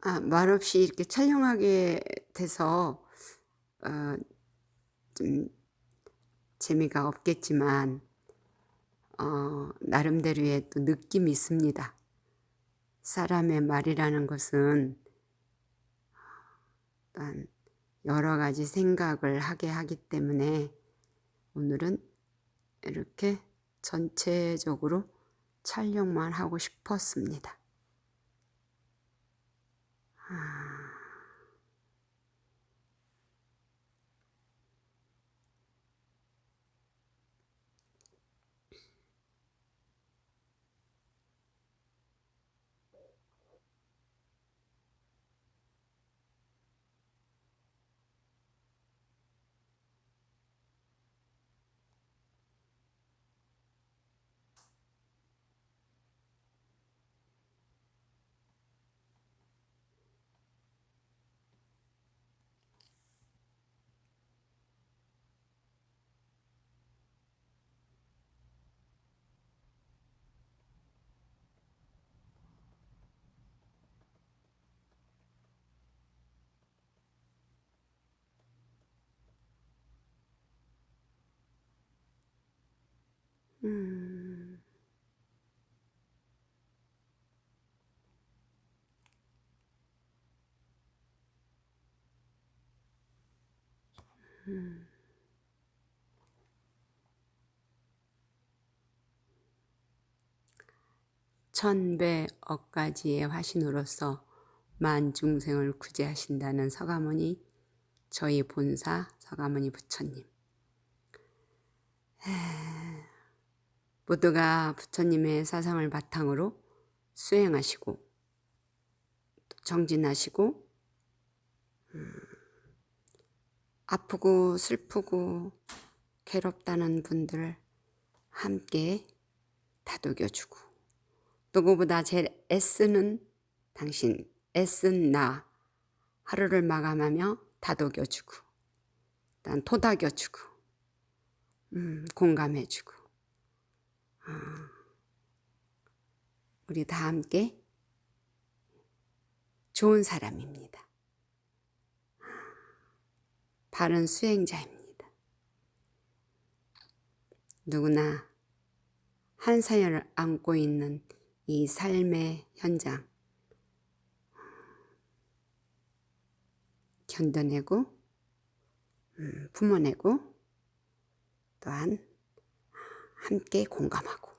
아, 말없이 이렇게 촬영하게 돼서 어, 좀 재미가 없겠지만 어, 나름대로의 또 느낌이 있습니다. 사람의 말이라는 것은 또한 여러 가지 생각을 하게 하기 때문에 오늘은 이렇게 전체적으로 촬영만 하고 싶었습니다. 음, 천배 억가지의 화신으로서 만중생을 구제하신다는 서가모니 저희 본사 서가모니 부처님 모두가 부처님의 사상을 바탕으로 수행하시고 또 정진하시고 음, 아프고 슬프고 괴롭다는 분들 함께 다독여주고 누구보다 제일 애쓰는 당신 애쓴 나 하루를 마감하며 다독여주고 일단 토닥여주고 음, 공감해주고. 아, 우리 다 함께 좋은 사람입니다. 바른 수행자입니다. 누구나 한 사연을 안고 있는 이 삶의 현장 견뎌내고 음, 품어내고 또한 함께 공감하고